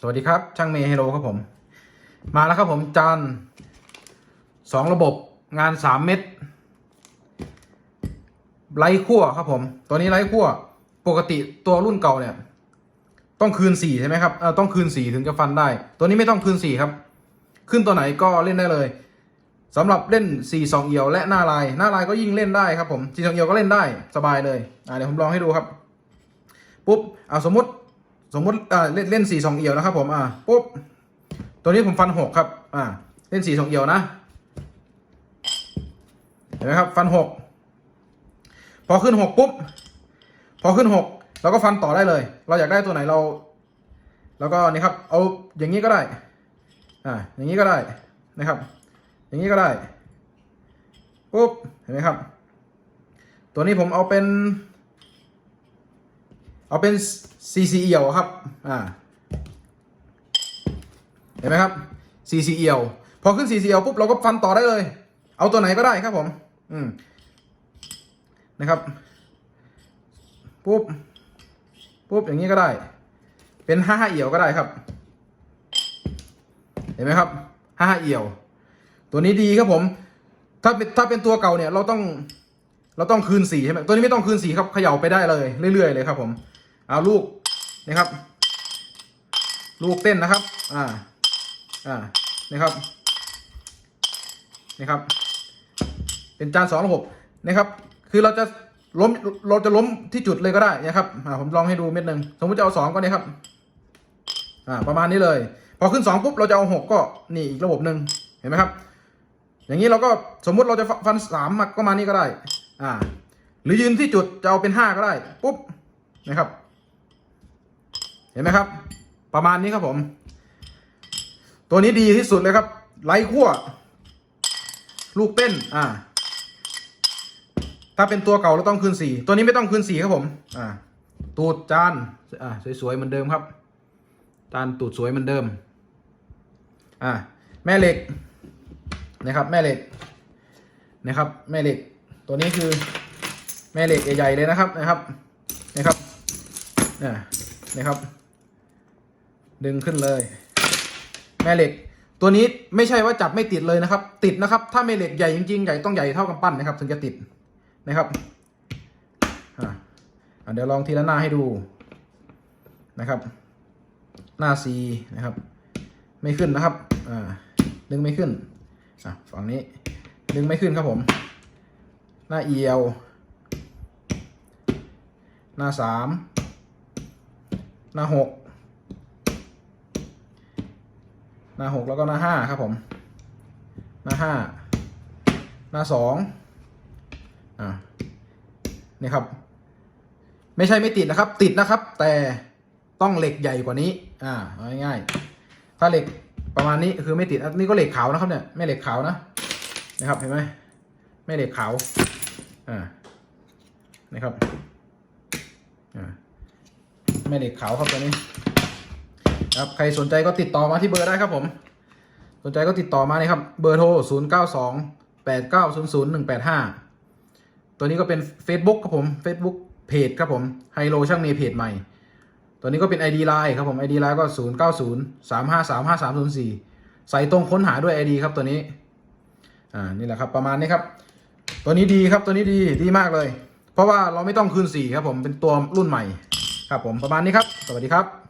สวัสดีครับ ช่างเมย์เฮโลครับผม มาแล้วครับผมจานสองระบบงานสามเม็ดไร้ขั้วครับผม ตัวนี้ไร้ขั้วปกติตัวรุ่นเก่าเนี่ย ต้องคืนสี่ใช่ไหมครับเออต้องคืนสี่ถึงจะฟันได้ ตัวนี้ไม่ต้องคืนสี่ครับ ขึ้นตัวไหนก็เล่นได้เลยสำหรับเล่นสี่สองเอียวและหน้าลาย หน้าลายก็ยิ่งเล่นได้ครับผมสี่สองเอียวก็เล่นได้สบายเลยอ่าเดี๋ยวผมลองให้ดูครับ ปุ๊บเอาสมมติ สมมติอ่าเล่นเล่นสี่สองเอียวนะครับผมอ่าปุ๊บตัวนี้ผมฟันหกครับอ่าเล่นสี่สองเอียวนะเห็นไหมครับฟันหกพอขึ้นหกปุ๊บพอขึ้นหกเราก็ฟันต่อได้เลย เราอยากได้ตัวไหนเราแล้วก็นี่ครับ เอาอย่างนี้ก็ได้ อ่า อย่างนี้ก็ได้นะครับ อย่างนี้ก็ได้ปุ๊บเห็นไหมครับ ตัวนี้ผมเอาเป็น เอาเป็นซีซีเอียวครับ อ่า เห็นไหมครับซีซีเอียว พอขึ้นซีซีเอียวปุ๊บเราก็ฟันต่อได้เลย เอาตัวไหนก็ได้ครับผม อืม นะครับ ปุ๊บ ปุ๊บอย่างนี้ก็ได้ เป็นห้าเอียวก็ได้ครับ เห็นไหมครับห้าเอียว ตัวนี้ดีครับผม ถ้าเป็นถ้าเป็นตัวเก่าเนี่ยเราต้องเราต้องคืนสีใช่ไหมตัวนี้ไม่ต้องคืนสีครับเขย่าไปได้เลยเรื่อยๆเลยครับผม เอาลูกนะครับ ลูกเต้นนะครับ อ่า อ่า นะครับ นะครับ เป็นจานสองระบบนะครับ คือเราจะล้ม เราจะล้มที่จุดเลยก็ได้นะครับอ่าผมลองให้ดูเม็ดหนึ่งสมมติจะเอาสองก็เนี่ยครับ อ่า ประมาณนี้เลย พอขึ้นสองปุ๊บเราจะเอาหกก็นี่อีกระบบหนึ่งเห็นไหมครับ อย่างนี้เราก็สมมุติเราจะฟันสามมาก็มานี่ก็ได้ อ่า หรือยืนที่จุดจะเอาเป็นห้าก็ได้ ปุ๊บนะครับ เห็นไหมครับ ประมาณนี้ครับผม ตัวนี้ดีที่สุดเลยครับไร้ขั้วลูกเต้น อ่า ถ้าเป็นตัวเก่าเราต้องคืนสีตัวนี้ไม่ต้องคืนสีครับผม อ่า ตูดจาน อ่า สวยๆเหมือนเดิมครับ จานตูดสวยเหมือนเดิม อ่า แม่เหล็ก นะครับ แม่เหล็ก นะครับ แม่เหล็ก ตัวนี้คือแม่เหล็กใหญ่ๆเลยนะครับ นะครับ นะครับเนี่ยนะครับ ดึงขึ้นเลย แม่เหล็ก ตัวนี้ไม่ใช่ว่าจับไม่ติดเลยนะครับ ติดนะครับ ถ้าแม่เหล็กใหญ่จริงๆใหญ่ต้องใหญ่เท่ากำปั้นนะครับ ถึงจะติดนะครับอ่าเดี๋ยวลองทีละหน้าให้ดูนะครับ หน้าซีนะครับ ไม่ขึ้นนะครับอ่าดึงไม่ขึ้นอะฝั่งนี้ ดึงไม่ขึ้นครับผม หน้าเอียวหน้าสามหน้าหก หน้าหกแล้วก็หน้าห้าครับผม หน้าห้าหน้าสองอ่านี่ครับ ไม่ใช่ไม่ติดนะครับ ติดนะครับ แต่ต้องเหล็กใหญ่กว่านี้ อ่าง่ายๆถ้าเหล็กประมาณนี้คือไม่ติดอันนี้ก็เหล็กขาวนะครับเนี่ยไม่เหล็กขาวนะนะครับเห็นไหมไม่เหล็กขาวอ่านะครับอ่าแม่เหล็กขาวครับตัวนี้ ครับใครสนใจก็ติดต่อมาที่เบอร์ได้ครับผม สนใจก็ติดต่อมาเลยครับ เบอร์โทร 0 9 2 8 9 0 0 1 8 5 ตัวนี้ก็เป็น Facebook ครับผม Facebook เพจครับผมไฮโลช่างเมย์เพจใหม่ ตัวนี้ก็เป็น ID Line ครับผม ID Line ก็ 0 9 0 3 5 3 5 3 0 4 ใส่ตรงค้นหาด้วย ID ครับตัวนี้ อ่า นี่แหละครับประมาณนี้ครับ ตัวนี้ดีครับตัวนี้ดีดีมากเลย เพราะว่าเราไม่ต้องคืนสีครับผมเป็นตัวรุ่นใหม่ครับผมประมาณนี้ครับ สวัสดีครับ